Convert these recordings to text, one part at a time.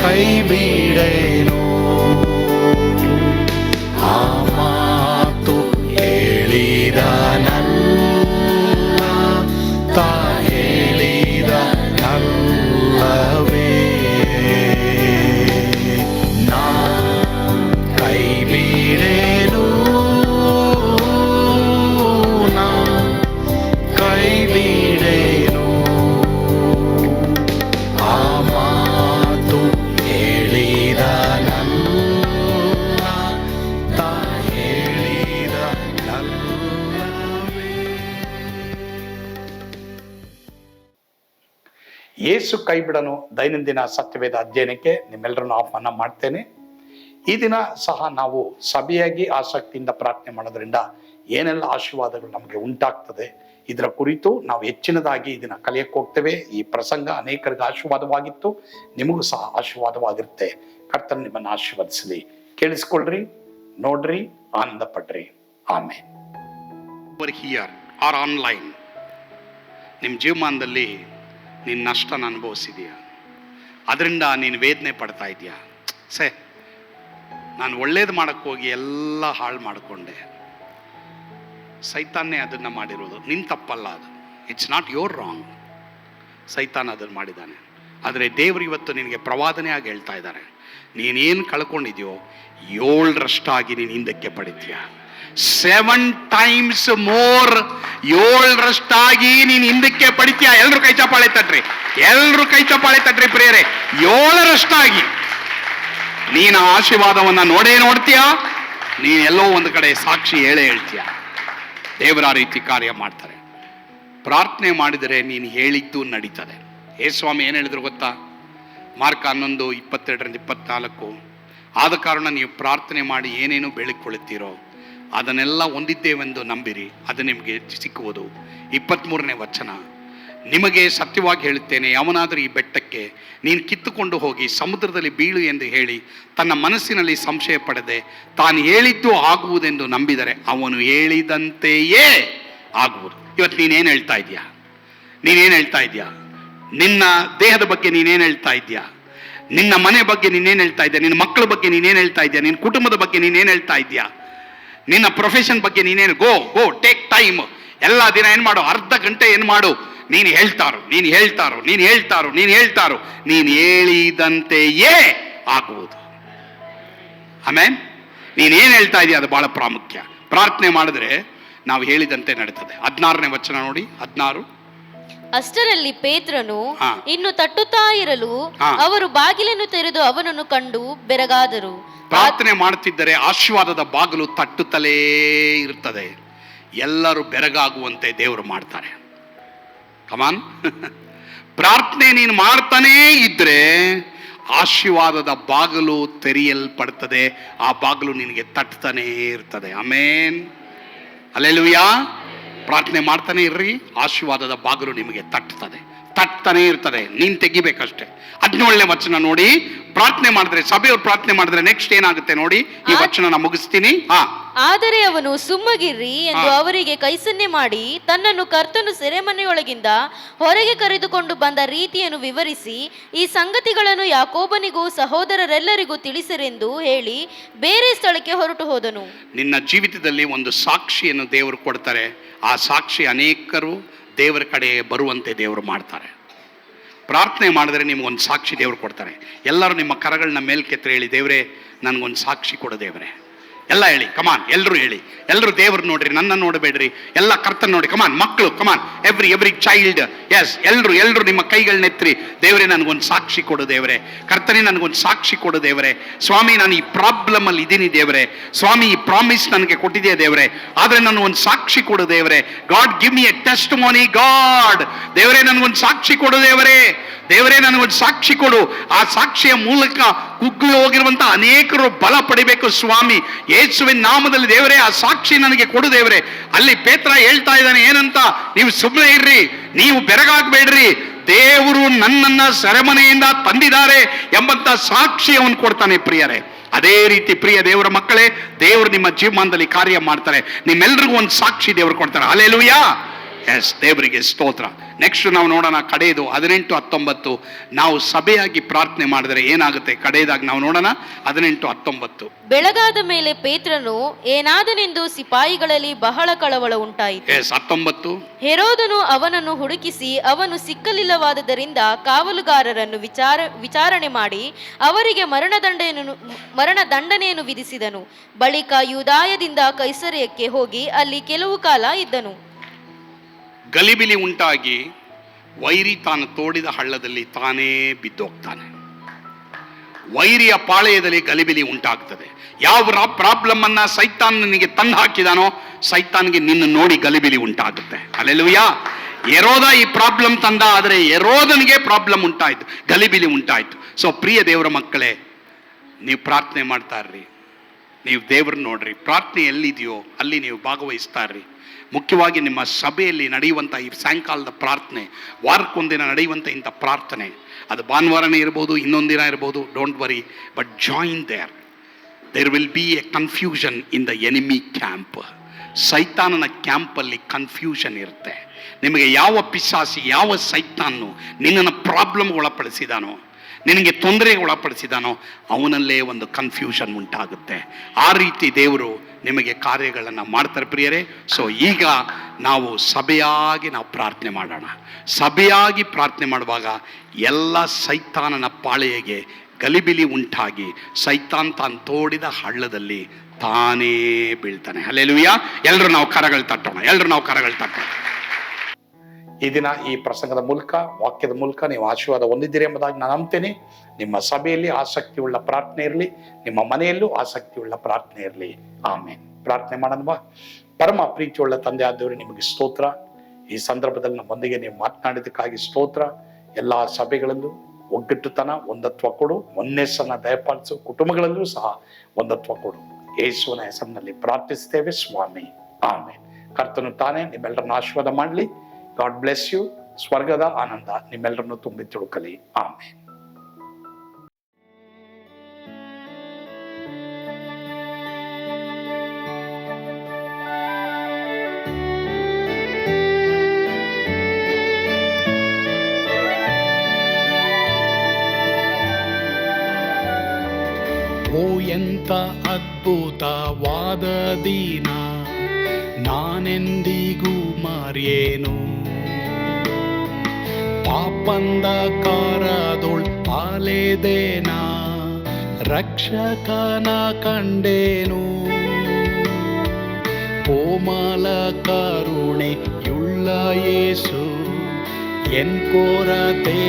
ಕೈ ಬಿಡೇನು ಯೇಸು ಕೈ ಬಿಡನು ದೈನಂದಿನ ಸತ್ಯವೇದ ಅಧ್ಯಯನಕ್ಕೆ ನಿಮ್ಮೆಲ್ಲರನ್ನು ಆಹ್ವಾನ ಮಾಡ್ತೇನೆ. ಈ ದಿನ ಸಹ ನಾವು ಸಭೆಯಾಗಿ ಆಸಕ್ತಿಯಿಂದ ಪ್ರಾರ್ಥನೆ ಮಾಡೋದ್ರಿಂದ ಏನೆಲ್ಲ ಆಶೀರ್ವಾದಗಳು ನಮಗೆ ಉಂಟಾಗ್ತದೆ, ಇದರ ಕುರಿತು ನಾವು ಹೆಚ್ಚಿನದಾಗಿ ಇದನ್ನ ಕಲಿಯಕ್ಕೆ ಹೋಗ್ತೇವೆ. ಈ ಪ್ರಸಂಗ ಅನೇಕರಿಗೆ ಆಶೀರ್ವಾದವಾಗಿತ್ತು, ನಿಮಗೂ ಸಹ ಆಶೀರ್ವಾದವಾಗಿರುತ್ತೆ. ಕರ್ತನ ನಿಮ್ಮನ್ನು ಆಶೀರ್ವದಿಸಲಿ. ಕೇಳಿಸ್ಕೊಳ್ರಿ, ನೋಡ್ರಿ ಆನಂದ ಪಡ್ರಿ ಆಮೇಲೆ ಹಿಯರ್ ಆರ್ ಆನ್ಲೈನ್ ನಿಮ್ಮ ಜೀವಮಾನದಲ್ಲಿ ನೀನು ನಷ್ಟನ ಅನುಭವಿಸಿದೀಯ. ಅದರಿಂದ ನೀನು ವೇದನೆ ಪಡ್ತಾ ಇದೆಯಾ? ಸೇ ನಾನು ಒಳ್ಳೇದು ಮಾಡಕ್ಕೆ ಹೋಗಿ ಎಲ್ಲ ಹಾಳು ಮಾಡಿಕೊಂಡೆ. ಸೈತಾನೇ ಅದನ್ನು ಮಾಡಿರೋದು. ನಿನ್ನ ತಪ್ಪಲ್ಲ ಅದು. ಇಟ್ಸ್ ನಾಟ್ ಯೋರ್ ರಾಂಗ್ ಸೈತಾನ ಅದನ್ನು ಮಾಡಿದ್ದಾನೆ ಆದರೆ ದೇವರು ಇವತ್ತು ನಿನಗೆ ಪ್ರವಾದನೆಯಾಗಿ ಹೇಳ್ತಾ ಇದ್ದಾರೆ ನೀನೇನು ಕಳ್ಕೊಂಡಿದ್ಯೋ, ಏಳರಷ್ಟಾಗಿ ನೀನು ಹಿಂದಕ್ಕೆ ಪಡಿತೀಯ? ಸೆವೆನ್ ಟೈಮ್ಸ್ ಮೋರ್ ಏಳರಷ್ಟಾಗಿ ನೀನು ಹಿಂದಕ್ಕೆ ಪಡಿತೀಯ? ಎಲ್ರು ಕೈ ಚಪ್ಪಾಳೆ ತಟ್ರಿ. ಎಲ್ರು ಕೈ ಚಪ್ಪಾಳೆ ತಟ್ರಿ ಪ್ರಿಯರೇ. ಏಳರಷ್ಟಾಗಿ. ನೀನು ಆಶೀರ್ವಾದವನ್ನ ನೋಡೇ ನೋಡ್ತೀಯ? ನೀನೆಲ್ಲೋ ಒಂದು ಕಡೆ ಸಾಕ್ಷಿ ಹೇಳೇ ಹೇಳ್ತೀಯ? ದೇವರ ರೀತಿ ಕಾರ್ಯ ಮಾಡ್ತಾರೆ. ಪ್ರಾರ್ಥನೆ ಮಾಡಿದರೆ ನೀನು ಹೇಳಿದ್ದು ನಡೀತದೆ. ಏ ಸ್ವಾಮಿ, ಏನು ಹೇಳಿದ್ರು ಗೊತ್ತಾ? ಮಾರ್ಕ್ ಹನ್ನೊಂದು, ಇಪ್ಪತ್ತೆರಡರಿಂದ ಇಪ್ಪತ್ನಾಲ್ಕು. ಆದ ಕಾರಣ ನೀವು ಪ್ರಾರ್ಥನೆ ಮಾಡಿ ಏನೇನು ಬೆಳಕೊಳ್ಳುತ್ತೀರೋ ಅದನ್ನೆಲ್ಲ ಹೊಂದಿದ್ದೇವೆಂದು ನಂಬಿರಿ, ಅದು ನಿಮಗೆ ಸಿಕ್ಕುವುದು. ಇಪ್ಪತ್ತ್ಮೂರನೇ ವಚನ. ನಿಮಗೆ ಸತ್ಯವಾಗಿ ಹೇಳುತ್ತೇನೆ, ಯಾವನಾದರೂ ಈ ಬೆಟ್ಟಕ್ಕೆ ನೀನು ಕಿತ್ತುಕೊಂಡು ಹೋಗಿ ಸಮುದ್ರದಲ್ಲಿ ಬೀಳು ಎಂದು ಹೇಳಿ ತನ್ನ ಮನಸ್ಸಿನಲ್ಲಿ ಸಂಶಯ ಪಡೆದೆ, ತಾನು ಹೇಳಿದ್ದು ಆಗುವುದೆಂದು ನಂಬಿದರೆ ಅವನು ಹೇಳಿದಂತೆಯೇ ಆಗುವುದು. ಇವತ್ತು ನೀನೇನು ಹೇಳ್ತಾ ಇದೀಯಾ ನೀನೇನು ಹೇಳ್ತಾ ಇದೀಯಾ ನಿನ್ನ ದೇಹದ ಬಗ್ಗೆ ನೀನೇನು ಹೇಳ್ತಾ ಇದೀಯಾ ನಿನ್ನ ಮನೆ ಬಗ್ಗೆ ನೀನೇನು ಹೇಳ್ತಾ ಇದೆಯಾ ನಿನ್ನ ಮಕ್ಕಳ ಬಗ್ಗೆ ನೀನೇನು ಹೇಳ್ತಾ ಇದೆಯಾ ನಿನ್ನ ಕುಟುಂಬದ ಬಗ್ಗೆ ನೀನೇನು ಹೇಳ್ತಾ ಇದೆಯಾ ನಿನ್ನ ಪ್ರೊಫೆಷನ್ ಬಗ್ಗೆ ನೀನೇನು ಗೋ ಗೋ ಟೇಕ್ ಟೈಮ್ ಎಲ್ಲ ದಿನ ಏನು ಮಾಡು? ಅರ್ಧ ಗಂಟೆ ಏನು ಮಾಡು? ನೀನು ಹೇಳ್ತಾರೋ ನೀನು ಹೇಳ್ತಾರೋ ನೀನು ಹೇಳ್ತಾರೋ ನೀನು ಹೇಳ್ತಾರೋ. ನೀನು ಹೇಳಿದಂತೆಯೇ ಆಗುವುದು. ಆಮೇನ್? ಏನು ಹೇಳ್ತಾ ಇದೀಯ ಅದು ಭಾಳ ಪ್ರಾಮುಖ್ಯ. ಪ್ರಾರ್ಥನೆ ಮಾಡಿದ್ರೆ ನಾವು ಹೇಳಿದಂತೆ ನಡೀತದೆ. ಹದಿನಾರನೇ ವಚನ ನೋಡಿ ಹದಿನಾರು. ಅಷ್ಟರಲ್ಲಿ ಪೇತ್ರನು ಇನ್ನು ತಟ್ಟುತ್ತಾ ಇರಲು ಅವರು ಬಾಗಿಲನ್ನು ತೆರೆದು ಅವನನ್ನು ಕಂಡು ಬೆರಗಾದರು. ಪ್ರಾರ್ಥನೆ ಮಾಡುತ್ತಿದ್ದರೆ ಆಶೀರ್ವಾದದ ಬಾಗಿಲು ತಟ್ಟುತ್ತಲೇ ಇರ್ತದೆ ಎಲ್ಲರೂ ಬೆರಗಾಗುವಂತೆ ದೇವರು ಮಾಡ್ತಾರೆ. ಕಮಾನ್ ಪ್ರಾರ್ಥನೆ ನೀನು ಮಾಡ್ತಾನೇ ಇದ್ರೆ ಆಶೀರ್ವಾದದ ಬಾಗಿಲು ತೆರೆಯಲ್ಪಡ್ತದೆ ಆ ಬಾಗಿಲು ನಿನಗೆ ತಟ್ತಾನೇ ಇರ್ತದೆ ಆಮೇನ್ ಅಲ್ಲೆಲುಯ್ಯ ಪ್ರಾರ್ಥನೆ ಮಾಡ್ತಾನೆ ಇರ್ರಿ. ಆಶೀರ್ವಾದದ ಬಾಗಿಲು ನಿಮಗೆ ತಟ್ತದೆ ತಟ್ತಾನೆ ಇರ್ತದೆ. ನೀನು ತೆಗಿಬೇಕಷ್ಟೆ. ಹದಿನೇಳನೇ ವಚನ ನೋಡಿ. ಪ್ರಾರ್ಥನೆ ಮಾಡಿದ್ರೆ ಸಭೆಯವರು ಪ್ರಾರ್ಥನೆ ಮಾಡಿದ್ರೆ ನೆಕ್ಸ್ಟ್ ಏನಾಗುತ್ತೆ ನೋಡಿ? ಈ ವಚನ ನಾನು ಮುಗಿಸ್ತೀನಿ. ಹಾ. ಆದರೆ ಅವನು ಸುಮ್ಮಗಿರ್ರಿ ಎಂದು. ಅವರಿಗೆ ಕೈಸನ್ನೆ ಮಾಡಿ ತನ್ನನ್ನು ಕರ್ತನು ಸೆರೆಮನೆಯೊಳಗಿಂದ ಹೊರಗೆ ಕರೆದುಕೊಂಡು ಬಂದ ರೀತಿಯನ್ನು ವಿವರಿಸಿ ಈ ಸಂಗತಿಗಳನ್ನು ಯಾಕೋಬನಿಗೂ ಸಹೋದರರೆಲ್ಲರಿಗೂ ತಿಳಿಸರೆಂದು ಹೇಳಿ ಬೇರೆ ಸ್ಥಳಕ್ಕೆ ಹೊರಟು ಹೋದನು. ನಿನ್ನ ಜೀವಿತದಲ್ಲಿ ಒಂದು ಸಾಕ್ಷಿಯನ್ನು ದೇವರು ಕೊಡ್ತಾರೆ. ಆ ಸಾಕ್ಷಿ ಅನೇಕರು ದೇವರ ಕಡೆ ಬರುವಂತೆ ದೇವರು ಮಾಡ್ತಾರೆ. ಪ್ರಾರ್ಥನೆ ಮಾಡಿದ್ರೆ ನಿಮ್ಗೊಂದು ಸಾಕ್ಷಿ ದೇವರು ಕೊಡ್ತಾರೆ. ಎಲ್ಲರೂ ನಿಮ್ಮ ಕರಗಳನ್ನ ಮೇಲ್ಕೆತ್ತರೆ ಹೇಳಿ, ದೇವರೇ, ನನಗೊಂದು ಸಾಕ್ಷಿ ಕೊಡು ದೇವರೇ. ಎಲ್ಲ ಹೇಳಿ ಕಮಾನ್ ಎಲ್ಲರೂ ಹೇಳಿ. ಎಲ್ಲರೂ ದೇವ್ರು ನೋಡ್ರಿ ನನ್ನ ನೋಡಬೇಡ್ರಿ. ಎಲ್ಲ ಕರ್ತನ್ ನೋಡಿ ಕಮಾನ್ ಮಕ್ಕಳು come on every every child yes ಎಲ್ಲರೂ ಎಲ್ಲರೂ ನಿಮ್ಮ ಕೈಗಳನ್ನೆತ್ರಿ ದೇವರೇ, ನನಗೊಂದು ಸಾಕ್ಷಿ ಕೊಡು ದೇವರೇ. ಕರ್ತನೆ, ನನಗೊಂದು ಸಾಕ್ಷಿ ಕೊಡು ದೇವರೇ. ಸ್ವಾಮಿ, ನಾನು ಈ ಪ್ರಾಬ್ಲಮ್ ಅಲ್ಲಿ ಇದ್ದೀನಿ ದೇವರೇ. ಸ್ವಾಮಿ, ಈ ಪ್ರಾಮಿಸ್ ನನಗೆ ಕೊಟ್ಟಿದೆಯಾ ದೇವರೇ? ಆದರೆ ನಾನು ಒಂದು ಸಾಕ್ಷಿ ಕೊಡು ದೇವರೇ. God give me a test Moni God ದೇವರೇ, ನನಗೊಂದು ಸಾಕ್ಷಿ ಕೊಡು ದೇವರೇ. ದೇವರೇ, ನನಗೊಂದು ಸಾಕ್ಷಿ ಕೊಡು. ಆ ಸಾಕ್ಷಿಯ ಮೂಲಕ ಕುಗ್ಗಿ ಹೋಗಿರುವಂತ ಅನೇಕರು ಬಲ ಪಡಿಬೇಕು ಸ್ವಾಮಿ. ಯೇಸುವಿನ ನಾಮದಲ್ಲಿ ದೇವರೇ, ಆ ಸಾಕ್ಷಿ ನನಗೆ ಕೊಡು ದೇವರೇ. ಅಲ್ಲಿ ಪೇತ್ರ ಹೇಳ್ತಾ ಇದ್ದಾನೆ, ಏನಂತ? ನೀವು ಸುಮ್ಮನೆ ಇರ್ರಿ, ನೀವು ಬೆರಗಾಗ್ಬೇಡ್ರಿ. ದೇವರು ನನ್ನನ್ನ ಸೆರೆಮನೆಯಿಂದ ತಂದಿದ್ದಾರೆ ಎಂಬಂತ ಸಾಕ್ಷಿ ಅವನು ಕೊಡ್ತಾನೆ ಪ್ರಿಯರೇ. ಅದೇ ರೀತಿ ಪ್ರಿಯ ದೇವರ ಮಕ್ಕಳೇ, ದೇವರು ನಿಮ್ಮ ಜೀವಮಾನದಲ್ಲಿ ಕಾರ್ಯ ಮಾಡ್ತಾರೆ. ನಿಮ್ಮೆಲ್ಲರಿಗೂ ಒಂದು ಸಾಕ್ಷಿ ದೇವರು ಕೊಡ್ತಾರೆ. ಅಲ್ಲೆಲುಯ್ಯ ಎಸ್ ದೇವರಿಗೆ ಸ್ತೋತ್ರ. ನೆಕ್ಸ್ಟ್ ನಾವು ನೋಡೋಣ ಕಡೆಯದು ಹದಿನೆಂಟು ಹತ್ತೊಂಬತ್ತು. ನಾವು ಸಭೆಯಾಗಿ ಪ್ರಾರ್ಥನೆ ಮಾಡಿದರೆ ಏನಾಗುತ್ತೆ? ಕಡೆಯದಾಗಿ ನಾವು ನೋಡೋಣ ಹದಿನೆಂಟು ಹತ್ತೊಂಬತ್ತು. ಬೆಳಗಾದ ಮೇಲೆ ಪೇತ್ರನು ಏನಾದನೆಂದು ಸಿಪಾಯಿಗಳಲ್ಲಿ ಬಹಳ ಕಳವಳ ಉಂಟಾಯಿತು. ಎಸ್ ಹತ್ತೊಂಬತ್ತು. ಹೆರೋದನು ಅವನನ್ನು ಹುಡುಕಿಸಿ ಅವನು ಸಿಕ್ಕಲಿಲ್ಲವಾದದರಿಂದ ಕಾವಲುಗಾರರನ್ನು ವಿಚಾರ ವಿಚಾರಣೆ ಮಾಡಿ ಅವರಿಗೆ ಮರಣದಂಡೆಯನ್ನು ಮರಣದಂಡನೆಯನ್ನು ವಿಧಿಸಿದನು. ಬಳಿಕ ಯುದಾಯದಿಂದ ಕೈಸರ್ಯಕ್ಕೆ ಹೋಗಿ ಅಲ್ಲಿ ಕೆಲವು ಕಾಲ ಇದ್ದನು. ಗಲಿಬಿಲಿ ಉಂಟಾಗಿ ವೈರಿ ತಾನು ತೋಡಿದ ಹಳ್ಳದಲ್ಲಿ ತಾನೇ ಬಿದ್ದೋಗ್ತಾನೆ. ವೈರಿಯ ಪಾಳೆಯದಲ್ಲಿ ಗಲಿಬಿಲಿ ಉಂಟಾಗ್ತದೆ. ಯಾವ ಪ್ರಾಬ್ಲಮ್ ಅನ್ನ ಸೈತಾನ್ ನಿನಗೆ ತಂದು ಹಾಕಿದಾನೋ ಸೈತಾನ್ಗೆ ನಿನ್ನ ನೋಡಿ ಗಲಿಬಿಲಿ ಉಂಟಾಗುತ್ತೆ. ಅಲ್ಲೆಲ್ಲುಯ್ಯಾ ಎರೋದ ಈ ಪ್ರಾಬ್ಲಮ್ ತಂದ, ಆದರೆ ಎರೋದನಿಗೆ ಪ್ರಾಬ್ಲಮ್ ಉಂಟಾಯಿತು, ಗಲಿಬಿಲಿ ಉಂಟಾಯಿತು. ಸೊ ಪ್ರಿಯ ದೇವರ ಮಕ್ಕಳೇ, ನೀವು ಪ್ರಾರ್ಥನೆ ಮಾಡ್ತಾ ಇರ್ರಿ ನೀವು ದೇವ್ರನ್ನ ನೋಡ್ರಿ. ಪ್ರಾರ್ಥನೆ ಎಲ್ಲಿದೆಯೋ ಅಲ್ಲಿ ನೀವು ಭಾಗವಹಿಸ್ತಾ ಇರ್ರಿ ಮುಖ್ಯವಾಗಿ ನಿಮ್ಮ ಸಭೆಯಲ್ಲಿ ನಡೆಯುವಂಥ ಈ ಸಾಯಂಕಾಲದ ಪ್ರಾರ್ಥನೆ, ವಾರಕ್ಕೊಂದಿನ ನಡೆಯುವಂಥ ಇಂಥ ಪ್ರಾರ್ಥನೆ, ಅದು ಭಾನುವಾರನೇ ಇರ್ಬೋದು ಇನ್ನೊಂದಿನ ಇರ್ಬೋದು don't worry but join there there will be a confusion in the enemy camp ಸೈತಾನನ ಕ್ಯಾಂಪಲ್ಲಿ ಕನ್ಫ್ಯೂಷನ್ ಇರುತ್ತೆ. ನಿಮಗೆ ಯಾವ ಪಿಶಾಸಿ, ಯಾವ ಸೈತಾನು ನಿನ್ನನ್ನು ಪ್ರಾಬ್ಲಮ್ ಒಳಪಡಿಸಿದಾನೋ, ನಿನಗೆ ತೊಂದರೆಗೆ ಒಳಪಡಿಸಿದಾನೋ, ಅವನಲ್ಲೇ ಒಂದು ಕನ್ಫ್ಯೂಷನ್ ಉಂಟಾಗುತ್ತೆ. ಆ ರೀತಿ ದೇವರು ನಿಮಗೆ ಕಾರ್ಯಗಳನ್ನು ಮಾಡ್ತಾರೆ ಪ್ರಿಯರೇ. ಸೊ ಈಗ ನಾವು ಸಭೆಯಾಗಿ ನಾವು ಪ್ರಾರ್ಥನೆ ಮಾಡೋಣ. ಸಭೆಯಾಗಿ ಪ್ರಾರ್ಥನೆ ಮಾಡುವಾಗ ಎಲ್ಲ ಸೈತಾನನ ಪಾಳೆಯಗೆ ಗಲಿಬಿಲಿ ಉಂಟಾಗಿ ಸೈತಾನ್ ತಾನು ತೋಡಿದ ಹಳ್ಳದಲ್ಲಿ ತಾನೇ ಬೀಳ್ತಾನೆ. ಅಲ್ಲೆಲುಯ್ಯ ಎಲ್ಲರೂ ನಾವು ಕರಗಳು ತಟ್ಟೋಣ. ಎಲ್ಲರೂ ನಾವು ಕರಗಳು ತಟ್ಟೋಣ. ಈ ದಿನ ಈ ಪ್ರಸಂಗದ ಮೂಲಕ, ವಾಕ್ಯದ ಮೂಲಕ ನೀವು ಆಶೀರ್ವಾದ ಹೊಂದಿದ್ದೀರಿ ಎಂಬುದಾಗಿ ನಾನು ನಂಬ್ತೇನೆ. ನಿಮ್ಮ ಸಭೆಯಲ್ಲಿ ಆಸಕ್ತಿ ಉಳ್ಳ ಪ್ರಾರ್ಥನೆ ಇರಲಿ, ನಿಮ್ಮ ಮನೆಯಲ್ಲೂ ಆಸಕ್ತಿ ಉಳ್ಳ ಪ್ರಾರ್ಥನೆ ಇರಲಿ. ಆಮೇಲೆ ಪ್ರಾರ್ಥನೆ ಮಾಡೋಣವಾ ಪರಮ ಪ್ರೀತಿಯುಳ್ಳ ತಂದೆ ಆದವರು ನಿಮಗೆ ಸ್ತೋತ್ರ. ಈ ಸಂದರ್ಭದಲ್ಲಿ ನಮ್ಮೊಂದಿಗೆ ನೀವು ಮಾತನಾಡಿದ್ದಕ್ಕಾಗಿ ಸ್ತೋತ್ರ. ಎಲ್ಲ ಸಭೆಗಳಲ್ಲೂ ಒಗ್ಗಟ್ಟುತನ, ಒಂದತ್ವ ಕೊಡು. ಒನ್ನೆಸ್ಸನ್ನ ದಯಪಾಲಿಸು. ಕುಟುಂಬಗಳಲ್ಲೂ ಸಹ ಒಂದತ್ವ ಕೊಡು. ಯೇಸುವನ ಹೆಸರಿನಲ್ಲಿ ಪ್ರಾರ್ಥಿಸ್ತೇವೆ ಸ್ವಾಮಿ. ಆಮೇಲೆ ಕರ್ತನು ತಾನೇ ನಿಮ್ಮೆಲ್ಲರನ್ನ ಆಶೀರ್ವಾದ ಮಾಡಲಿ. ಗಾಡ್ ಬ್ಲೆಸ್ ಯು ಸ್ವರ್ಗದ ಆನಂದ ನಿಮ್ಮೆಲ್ಲರನ್ನು ತುಂಬಿ ತಿಳುಕಲಿ ಆಮೇಲೆ ಓ ಎಂತ ಅದ್ಭುತವಾದ ದಿನ ನಾನೆಂದಿಗೂ ಪಾಪಂದ ಕಾರದೊಳ್ ಅಲೆದೇನ ರಕ್ಷಕನ ಕಂಡೇನು? ಕೋಮಲ ಕರುಣೆಯುಳ್ಳ ಯೇಸು ಎನ್ ಕೊರತೆ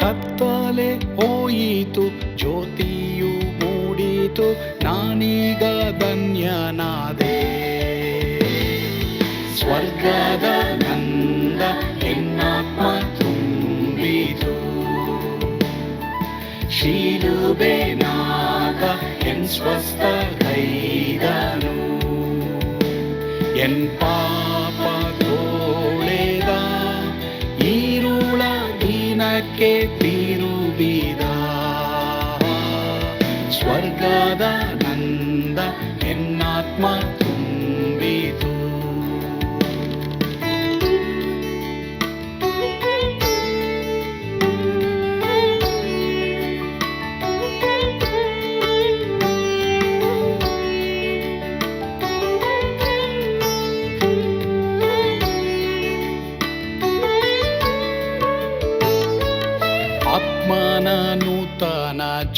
ಕತ್ತಲೆ ಹೋಯಿತು, ಜ್ಯೋತಿಯು ಮೂಡಿತು, ನಾನೀಗ ಧನ್ಯನಾದೆ. ಎನ್ ಸ್ವಸ್ಥ ಕೈದನು ಎನ್ ಪಾಪ ತೋಳೆದ ಈರುಳ ದಿನಕ್ಕೆ ತಿರುಬಿದ. ಸ್ವರ್ಗದ